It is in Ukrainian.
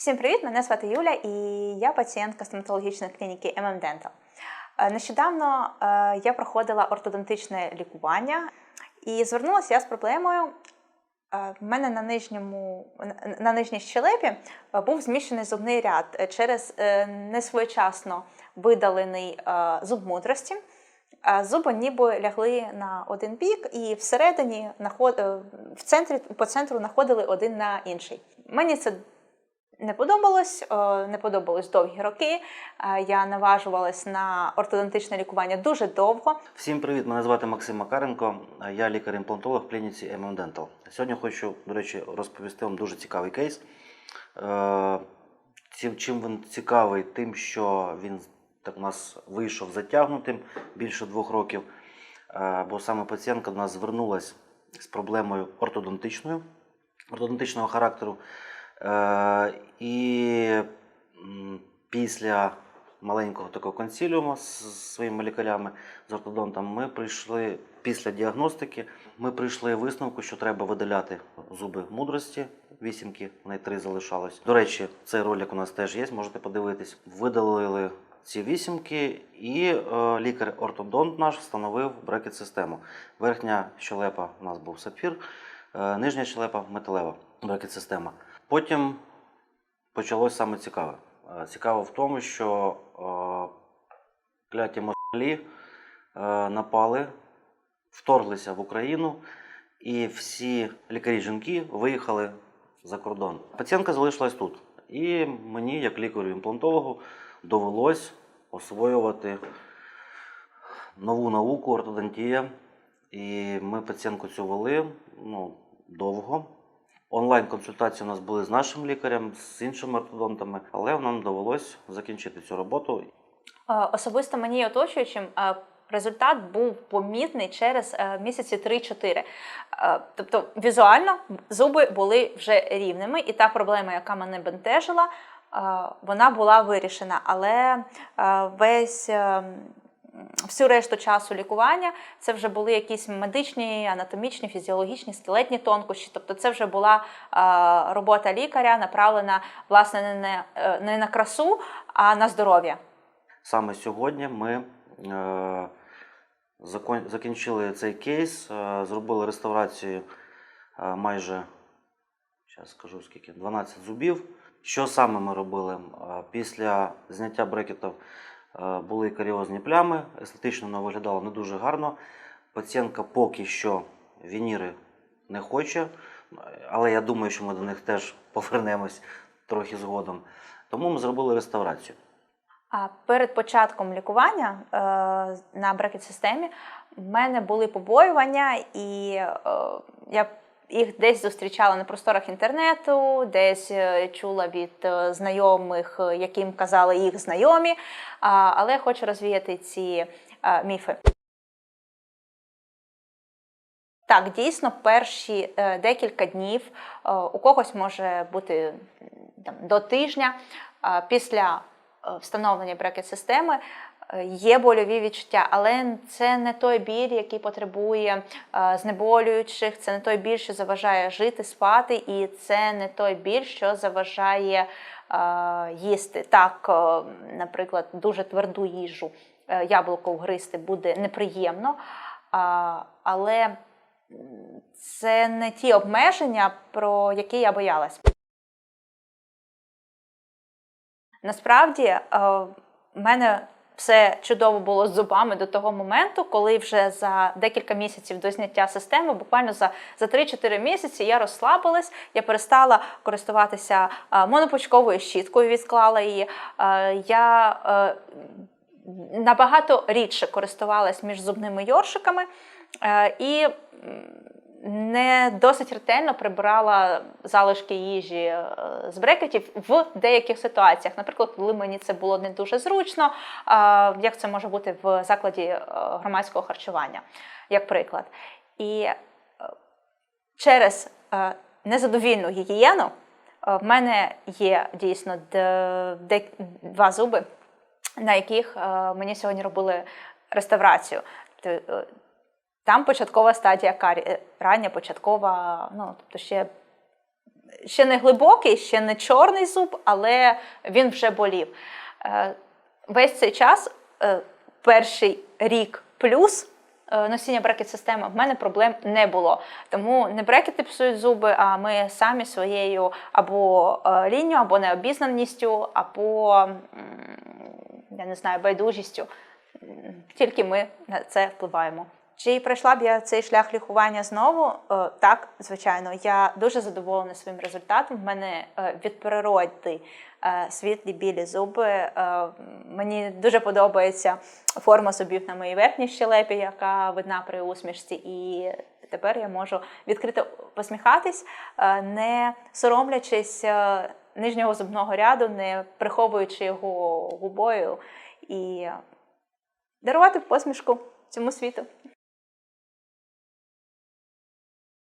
Всім привіт! Мене звати Юля і я пацієнтка стоматологічної клініки MM Dental. Е, Нещодавно е, я проходила ортодонтичне лікування і звернулася я з проблемою. е, В мене на нижньому на- нижній щелепі е, був зміщений зубний ряд е, через е, несвоєчасно видалений зуб мудрості. Зуби ніби лягли на один бік, і всередині в центрі по центру знаходили один на інший. Мені це не подобалось, е, не подобалось довгі роки. Е, Я наважувалась на ортодонтичне лікування дуже довго. Всім привіт! Мене звати Максим Макаренко. Я лікар-імплантолог в клініці MM Dental. Сьогодні хочу, до речі, розповісти вам дуже цікавий кейс. Е, Чим він цікавий? Тим, що він так у нас вийшов затягнутим більше двох років. Е, Бо саме пацієнтка до нас звернулася з проблемою ортодонтичною, ортодонтичного характеру. Е, І після маленького такого консіліуму з своїми лікарями з ортодонтом, ми прийшли після діагностики. Ми прийшли висновку, що треба видаляти зуби мудрості. Вісімки, неї три залишалось. До речі, цей ролик у нас теж є, можете подивитись. Видалили ці вісімки, і е, лікар-ортодонт наш встановив брекет-систему. Верхня щелепа у нас був сапфір, е, нижня щелепа металева брекет-система. Потім почалось саме цікаве. Е, Цікаво в тому, що е, кляті москалі е, напали, вторглися в Україну, і всі лікарі-жінки виїхали за кордон. Пацієнтка залишилась тут. І мені, як лікарю-імплантологу, довелось освоювати нову науку ортодонтія. І ми пацієнтку цю вели ну, довго. Онлайн-консультації у нас були з нашим лікарем, з іншими ортодонтами, але нам довелось закінчити цю роботу. Особисто мені оточуючим результат був помітний через е, місяці 3-4. Е, Тобто візуально зуби були вже рівними, і та проблема, яка мене бентежила, вона була вирішена. Але весь е, всю решту часу лікування це вже були якісь медичні, анатомічні, фізіологічні, скелетні тонкощі. Тобто, це вже була е, робота лікаря, направлена власне не на, е, не на красу, а на здоров'я. Саме сьогодні ми е, закон- закінчили цей кейс, е, зробили реставрацію е, майже зараз скажу скільки, 12 зубів. Що саме ми робили? Е, Після зняття брекетів були каріозні плями, естетично воно виглядало не дуже гарно. Пацієнтка поки що вініри не хоче, але я думаю, що ми до них теж повернемось трохи згодом. Тому ми зробили реставрацію. А перед початком лікування е, на брекет-системі в мене були побоювання, і е, я їх десь зустрічала на просторах інтернету, десь е, чула від е, знайомих, е, яким казали їх знайомі. Але хочу розвіяти ці міфи. Так, дійсно, перші декілька днів у когось може бути там, до тижня після встановлення брекет-системи є больові відчуття, але це не той біль, який потребує е, знеболюючих, це не той біль, що заважає жити, спати, і це не той біль, що заважає е, їсти. Так, е, наприклад, дуже тверду їжу е, яблуко вгризти буде неприємно, але це не ті обмеження, про які я боялась. Насправді, е, в мене все чудово було з зубами до того моменту, коли вже за декілька місяців до зняття системи, буквально за, за 3-4 місяці, я розслабилась, я перестала користуватися е, монопучковою щіткою, відклала її. Е, Я е, набагато рідше користувалась між зубними йоршиками і не досить ретельно прибирала залишки їжі е, з брекетів в деяких ситуаціях. Наприклад, коли мені це було не дуже зручно, е, як це може бути в закладі е, громадського харчування, як приклад. І через незадовільну гігієну в мене є дійсно два зуби, на яких мені сьогодні робили реставрацію. Там початкова стадія карі, е, рання початкова, ну тобто ще ще не глибокий, ще не чорний зуб, але він вже болів. Е, Весь цей час, е, перший рік плюс носіння брекет-системи, в мене проблем не було. Тому не брекети псують зуби, а ми самі своєю або лінією, або необізнаністю, або я не знаю, байдужістю. Тільки ми на це впливаємо. Чи пройшла б я цей шлях лікування знову? Е, Так, звичайно, я дуже задоволена своїм результатом. В мене е, від природи е, світлі білі зуби. Мені дуже подобається форма зубів на моїй верхній щелепі, яка видна при усмішці. І тепер я можу відкрито посміхатись, не соромлячись нижнього зубного ряду, не приховуючи його губою і дарувати посмішку цьому світу.